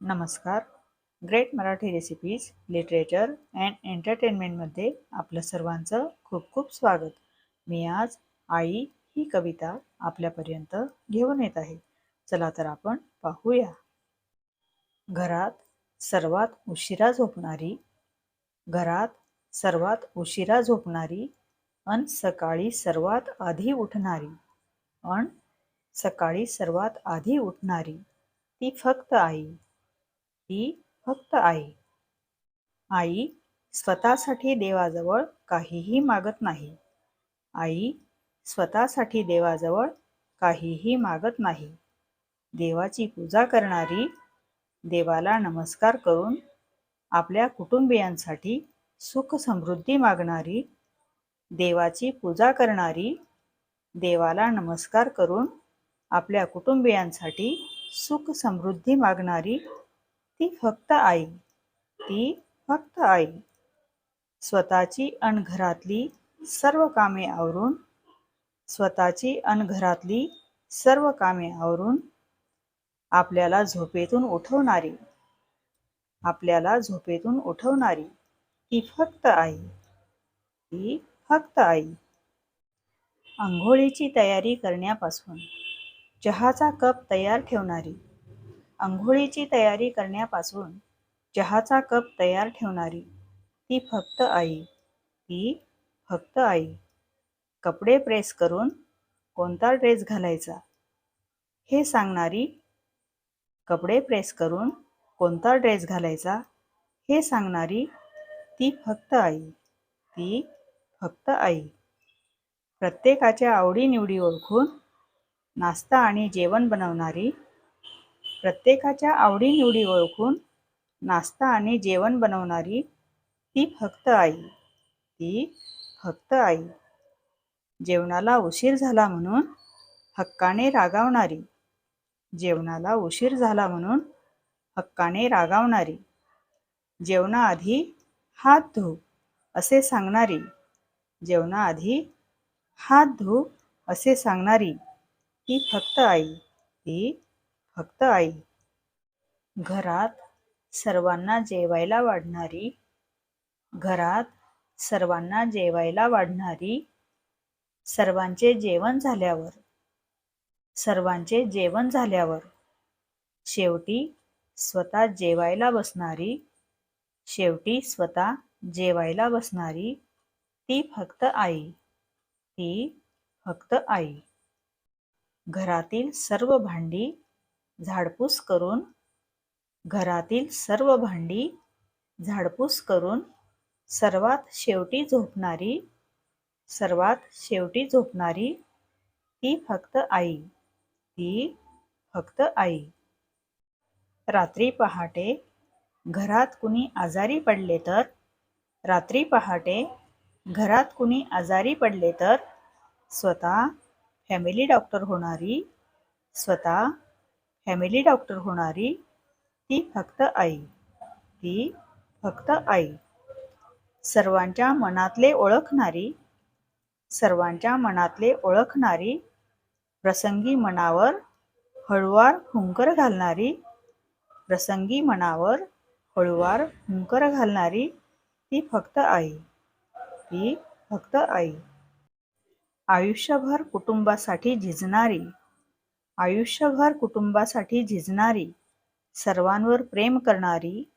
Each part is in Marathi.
नमस्कार. Great Marathi recipes literature and एंटरटेनमेंटमध्ये आपलं सर्वांचं खूप खूप स्वागत. मी आज आई ही कविता आपल्यापर्यंत घेऊन येत आहे. चला तर आपण पाहूया. घरात सर्वात उशिरा झोपणारी घरात सर्वात उशिरा झोपणारी अन सकाळी सर्वात आधी उठणारी अन सकाळी सर्वात आधी उठणारी ती फक्त आई. ती फक्त आई. आई स्वतःसाठी देवाजवळ काहीही मागत नाही. आई स्वतःसाठी देवाजवळ काहीही मागत नाही. देवाची पूजा करणारी देवाला नमस्कार करून आपल्या कुटुंबियांसाठी सुख समृद्धी मागणारी देवाची पूजा करणारी देवाला नमस्कार करून आपल्या कुटुंबियांसाठी सुख समृद्धी मागणारी ती फक्त आई. ती फक्त आई. स्वतःची अन घरातली सर्व कामे आवरून स्वतःची अन घरातली सर्व कामे आवरून आपल्याला झोपेतून उठवणारी आपल्याला झोपेतून उठवणारी ती फक्त आई. ती फक्त आई. आंघोळीची तयारी करण्यापासून चहाचा कप तयार ठेवणारी आंघोळीची तयारी करण्यापासून चहाचा कप तयार ठेवणारी ती फक्त आई. ती फक्त आई. कपडे प्रेस करून कोणता ड्रेस घालायचा? हे सांगणारी कपडे प्रेस करून कोणता ड्रेस घालायचा? हे सांगणारी ती फक्त आई. ती फक्त आई. प्रत्येकाच्या आवडीनिवडी ओळखून नाश्ता आणि जेवण बनवणारी प्रत्येकाच्या आवडीनिवडी ओळखून नाश्ता आणि जेवण बनवणारी ती फक्त आई. ती फक्त आई. जेवणाला उशीर झाला म्हणून हक्काने रागावणारी. जेवणाला उशीर झाला म्हणून हक्काने रागावणारी. जेवणाआधी हात धु असे सांगणारी. जेवणाआधी हात धु असे सांगणारी. ती फक्त आई. ती फक्त आई. घरात सर्वांना जेवायला वाढणारी घरात सर्वांना जेवायला वाढणारी सर्वांचे जेवण झाल्यावर सर्वांचे जेवण झाल्यावर शेवटी स्वतः जेवायला बसणारी शेवटी स्वतः जेवायला बसणारी ती फक्त आई ती फक्त आई. घरातील सर्व भांडी झाडपूस करून घरातील सर्व भांडी झाडपूस करून सर्वात शेवटी झोपणारी सर्वात शेवटी झोपणारी ती फक्त आई ती फक्त आई. रात्री पहाटे घरात कुणी आजारी पडले तर रात्री पहाटे घरात कुणी आजारी पडले तर स्वतः फॅमिली डॉक्टर होणारी स्वतः फॅमिली डॉक्टर होणारी ती फक्त आई. ती फक्त आई. सर्वांच्या मनातले ओळखणारी सर्वांच्या मनातले ओळखणारी प्रसंगी मनावर हळुवार हुंकर घालणारी प्रसंगी मनावर हळुवार हुंकर घालणारी ती फक्त आई. ती फक्त आई. आयुष्यभर कुटुंबासाठी झिजणारी आयुष्यभर कुटुंबासाठी झिजणारी सर्वांवर प्रेम करणारी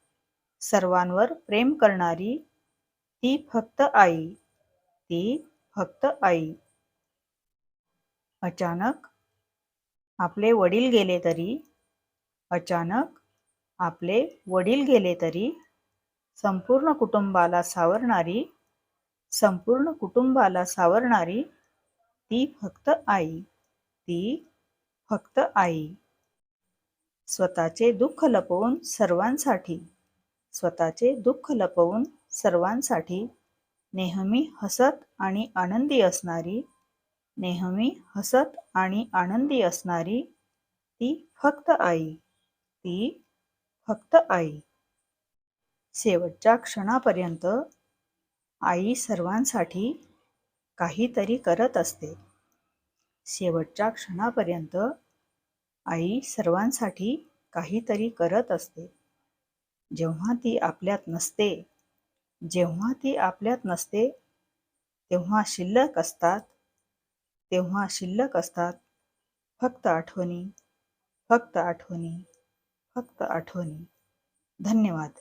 सर्वांवर प्रेम करणारी ती फक्त आई ती फक्त आई. अचानक आपले वडील गेले तरी अचानक आपले वडील गेले तरी संपूर्ण कुटुंबाला सावरणारी संपूर्ण कुटुंबाला सावरणारी ती फक्त आई ती फक्त आई. स्वतःचे दुःख लपवून सर्वांसाठी. स्वतःचे दुःख लपवून सर्वांसाठी. नेहमी हसत आणि आनंदी असणारी. नेहमी हसत आणि आनंदी असणारी ती फक्त आई. ती फक्त आई. शेवटच्या क्षणापर्यंत आई सर्वांसाठी काहीतरी करत असते. शेवटच्या क्षणापर्यंत आई सर्वांसाठी काहीतरी करत असते. जेव्हा ती आपल्यात नसते जेव्हा ती आपल्यात नसते तेव्हा शिल्लक असतात तेव्हा शिल्लक असतात. फक्त आठवणी फक्त आठवणी फक्त आठवणी. धन्यवाद.